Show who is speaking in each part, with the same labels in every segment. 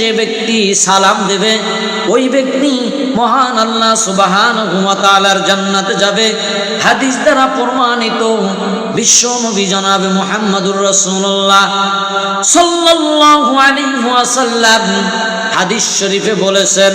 Speaker 1: যে ব্যক্তি সালাম দেবে, ওই ব্যক্তি মহান আল্লাহ সুবাহান জান্নাতে যাবে। হাদিস দ্বারা প্রমাণিত বিশ্ব নবী জনাবে মোহাম্মদুর রসুল্লাহ আলাইহি ওয়াসাল্লাম হাদিস শরীফে বলেছেন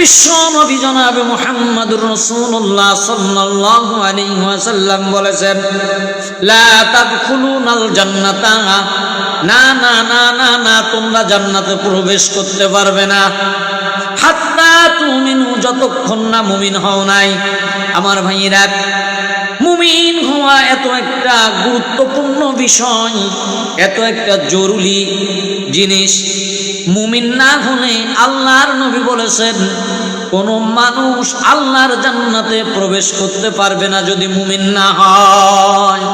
Speaker 1: বিশ্ব নবী জনাবে মুহাম্মদুর রসুল্লাহ সাল্লাল্লাহু আলাইহি ওয়াসাল্লাম বলেছেন, লা তাদখুলুনাল জান্নাতা, না না না না না, তোমরা জান্নাতে প্রবেশ করতে পারবে না। হাত্তা তুমিনু, যতক্ষণ না মুমিন হও নাই। আমার ভাইয়েরা মুমিন হওয়া এত একটা গুরুত্বপূর্ণ বিষয়, এত একটা জরুরি জিনিস। মুমিন না হলে আল্লাহর নবী বলেছেন, কোন মানুষ আল্লাহর জান্নাতে প্রবেশ করতে পারবে না যদি মুমিন না হয়।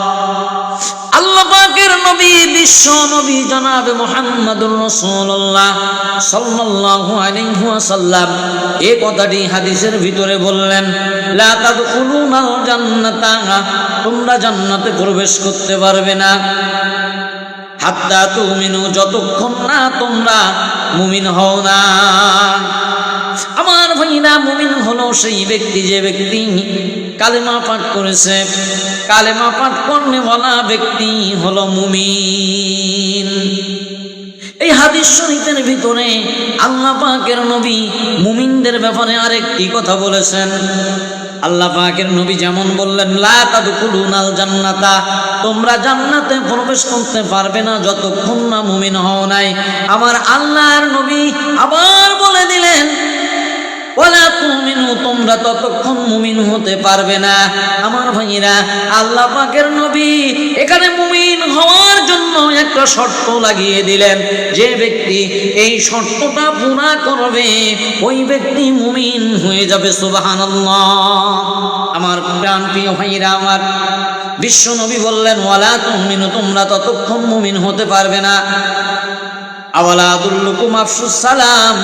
Speaker 1: আল্লাহ পাকের নবী, বিশ্ব নবী জনাবে মুহাম্মদুর রাসূলুল্লাহ সাল্লাল্লাহু আলাইহি ওয়াসাল্লাম এই কথাটি হাদিসের ভিতরে বললেন, লা তাদখুলুনাল জান্নাতা, তোমরা জান্নাতে প্রবেশ করতে পারবে না। হাত্তা তুমিনু, যতক্ষণ না তোমরা মুমিন হও না। আমার ভাইরা মুমিন হলো সেই ব্যক্তি, যে ব্যক্তি কালেমা পাঠ করেছে। কালেমা পাঠ করলে বলা ব্যক্তি হলো মুমিন। এই হাদিস শরীফের ভিতরে আল্লাহ পাকের নবী মুমিনদের ব্যাপারে আরেকটি কথা বলেছেন। আল্লাহ পাকের নবী যেমন বললেন, লা তাদখুলুনাল জান্নাতা তোমরা জান্নাতে প্রবেশ করতে পারবে না যতক্ষণ না মুমিন হও নাই। আমার আল্লাহর নবী আবার বলে দিলেন ওলা তুমিনু তোমরা ততক্ষণ মুমিন হতে পারবে না। আমার ভাইরা আল্লাহ পাকের নবী এখানে মুমিন হওয়ার জন্য একটা শর্ত লাগিয়ে দিলেন। যে ব্যক্তি এই শর্তটা পুরা করবে, ওই ব্যক্তি মুমিন হয়ে যাবে, সুবহানাল্লাহ। আমার প্রাণ প্রিয় ভাইরা আমার বিশ্ব নবী বললেন ওয়ালা তুমিনু তোমরা ততক্ষণ মুমিন হতে পারবে না। আওয়ালা আদুল্লুকুম আফসুস সালাম।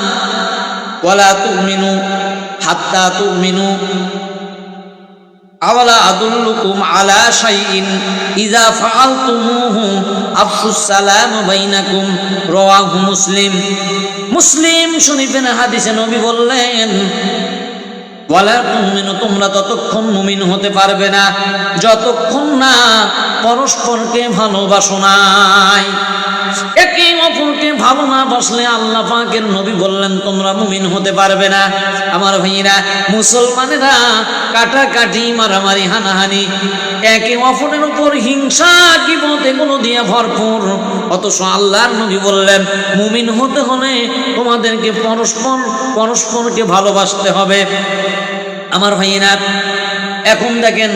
Speaker 1: ওয়ালা তুমিনু, হাত্তা তুমিনু। আওয়ালা আদুল্লুকুম আলা শাইইন, ইযা ফাআলতুমুহু আফসুস সালাম বাইনাকুম, রাওয়াহু মুসলিম। মুসলিম শরীফের হাদিসে নবী বললেন তোমরা ততক্ষণ মুমিন হতে পারবে না। যতক্ষণ না পরস্পরকে ভালোবাসো নাই। একে অপরকে ভালো না বাসলে আল্লাহ পাকের নবী বললেন, তোমরা মুমিন হতে পারবে না। আমার ভাইয়েরা, মুসলমানেরা কাটাকাটি, মারামারি, হানাহানি একে অপরের উপর হিংসা কি বলতে কোনো দিয়ে ভরপুর। অথচ আল্লাহর নবী বললেন, মুমিন হতে হলে তোমাদেরকে পরস্পর, পরস্পরকে ভালোবাসতে হবে। আমার ভাইয়েরা এখন দেখেন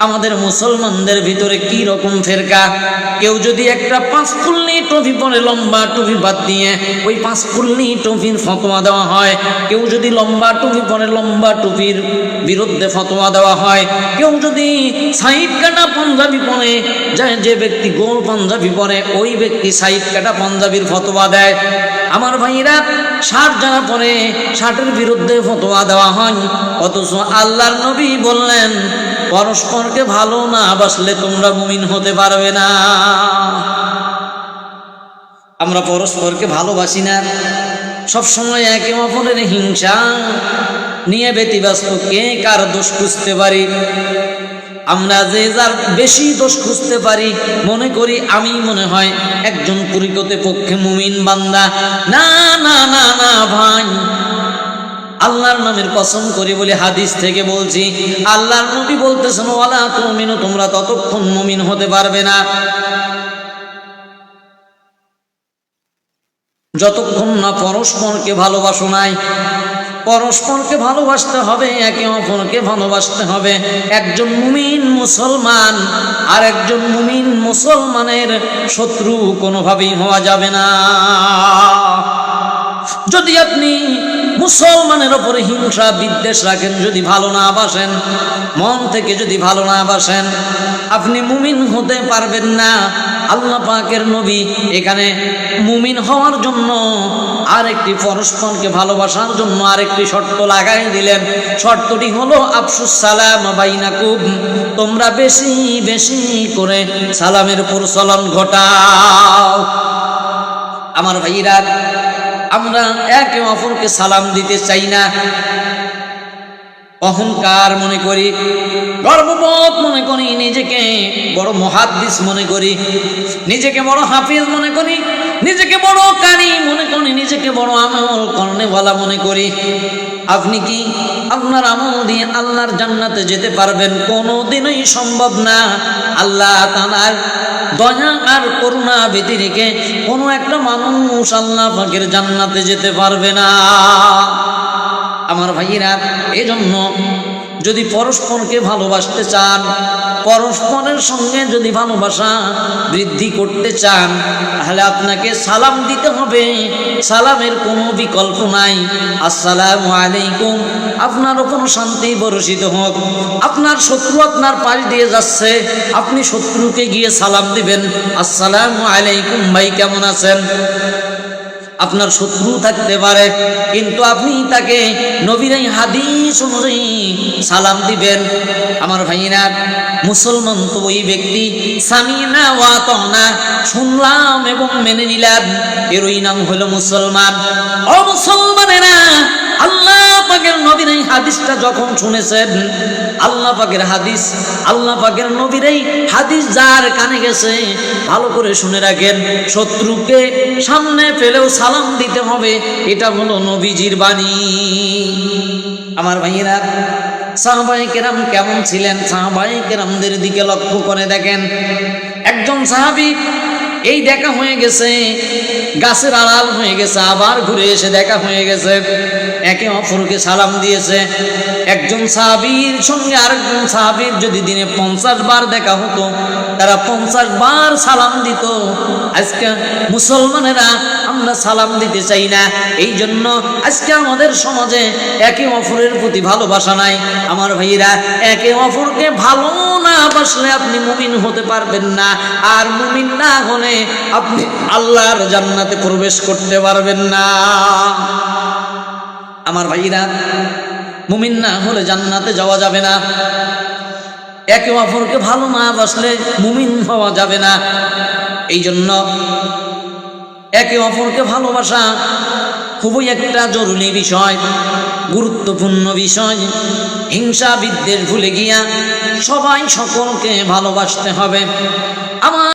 Speaker 1: আমাদের মুসলমানদের ভিতরে কি রকম ফেরকা? কেউ যদি একটা পাঁচ ফুলনি টফি পরে লম্বা টুপি বাদ দিয়ে ওই পাঁচ ফুলনি টফির ফতোয়া দেওয়া হয়, কেউ যদি লম্বা টুপি পরে লম্বা টুপির বিরুদ্ধে ফতোয়া দেওয়া হয়, কেউ যদি সাইড কাটা পাঞ্জাবি পরে যে- যে ব্যক্তি গোল পাঞ্জাবি পরে, ওই ব্যক্তি সাইড কাটা পাঞ্জাবির ফতোয়া দেয়। আমার ভাইরা শার্ট যারা পরে ষাটের বিরুদ্ধে ফতোয়া দেওয়া হয়। অথচ আল্লাহর নবী বললেন, পরস্পরকে ভালো না বাসলে তোমরা মুমিন হতে পারবে না। আমরা পরস্পরকে ভালোবাসি না। সবসময় একে অপরের হিংসা নিয়ে ব্যতিব্যস্ত কে কার দোষ খুঁজতে পারি? আমরা যে যার বেশি দোষ খুঁজতে পারি, মনে করি আমি মনে হয় একজন পরিকতে পক্ষে মুমিন বান্দা। না না না না, ভাই। আল্লাহর নামের কসম করি বলে হাদিস থেকে বলছি, আল্লাহর নবী বলতেছেন, ওয়ালা তুমিনু, তোমরা ততক্ষণ মুমিন হতে পারবে না। যতক্ষণ না পরস্পরকে ভালোবাসো নাই পরস্পরকে ভালোবাসতে হবে, একে অপরকে ভালোবাসতে হবে। একজন মুমিন মুসলমান আর একজন মুমিন মুসলমানের শত্রু কোনোভাবেই হওয়া যাবে না। যদি আপনি মুসলমানের ওপরে হিংসা, বিদ্বেষ রাখেন, যদি ভালো না বাসেন, মন থেকে যদি ভালো না বাসেন, আপনি মুমিন হতে পারবেন না। আল্লাহ পাকের নবী এখানে মুমিন হওয়ার জন্য আরেকটি পরস্পরকে ভালোবাসার জন্য আরেকটি শর্ত লাগাই দিলেন। শর্তটি হলো, আফসুস সালাম বাইনাকুম, তোমরা বেশি বেশি করে সালামের প্রচলন ঘটাও। আমার ভাইরা আমরা একে অপরকে সালাম দিতে চাই না। অহংকার মনে করি, গর্ববোধ মনে করি, নিজেকে বড় মহাদ্দিস মনে করি, নিজেকে বড় হাফিজ মনে করি, নিজেকে বড় কারি মনে করি, নিজেকে বড় আমল কর্নেওয়ালা মনে করি। আপনি কি আপনার আমল দিয়ে আল্লাহর জান্নাতে যেতে পারবেন? কোনো দিনই সম্ভব না। আল্লাহ তালার দয়া আর করুণা রেখে কোনো একটা মানুষ আল্লাহ ফাঁকের জান্নাতে যেতে পারবে না। আমার ভাইয়েরা, এজন্য যদি পরস্পরকে ভালোবাসতে চান, পরস্পরের সঙ্গে যদি ভালোবাসা বৃদ্ধি করতে চান, তাহলে আপনাকে সালাম দিতে হবে। সালামের কোনো বিকল্প নাই। আসসালামু আলাইকুম। আপনার কোনো শান্তি বরসিত হোক। আপনার শত্রু আপনার পাশ দিয়ে যাচ্ছে। আপনি শত্রুকে গিয়ে সালাম দিবেন। আসসালামু আলাইকুম ভাই, কেমন আছেন? আপনার শত্রু থাকতে পারে। কিন্তু আপনি তাকে নবীর হাদিস অনুযায়ী সালাম দিবেন। আমার ভাইরা মুসলমান তো ওই ব্যক্তি সামিনা ওয়া না শুনলাম এবং মেনে নিলাম। এরই নাম হলো মুসলমান। অমুসলমানেরা মুসলমানেরা আল্লাহ পাকের নবীর এই হাদিসটা যখন শুনেছেন, আল্লাহ পাকের হাদিস, আল্লাহ পাকের নবীর এই হাদিস যার কানে গেছে, ভালো করে শুনে রাখেন, শত্রুকে সামনে ফেলেও সালাম দিতে হবে, এটা হলো নবীজির বাণী। আমার ভাইয়েরা সাহাবাই কেরাম কেমন ছিলেন? সাহাবাই কেরামদের দিকে লক্ষ্য করে দেখেন, একজন সাহাবি এই দেখা হয়ে গেছে, গাছের আড়াল হয়ে গেছে, আবার ঘুরে এসে দেখা হয়ে গেছে। একে অপরকে সালাম দিয়েছে। একজন সাহাবীর সঙ্গে আরেকজন সাহাবীর যদি দিনে পঞ্চাশ বার দেখা হতো, তারা পঞ্চাশ বার সালাম দিত। আজকে মুসলমানেরা আমরা সালাম দিতে চাই না। এই জন্য আজকে আমাদের সমাজে একে অপরের প্রতি ভালোবাসা নাই। আমার ভাইয়েরা, একে অপরকে ভালো না বাসলে আপনি মুমিন হতে পারবেন না। আর মুমিন না হলে আপনি আল্লাহর জান্নাতে প্রবেশ করতে পারবেন না। আমার ভাইরা, মুমিন না হলে জান্নাতে যাওয়া যাবে না। একে অপরকে ভালো না বাসলে মুমিন হওয়া যাবে না। এই জন্য একে অপরকে ভালোবাসা খুবই একটা জরুরি বিষয়, গুরুত্বপূর্ণ বিষয়। হিংসা বিদ্বেষ ভুলে গিয়া সবাই সকলকে ভালোবাসতে হবে। আমার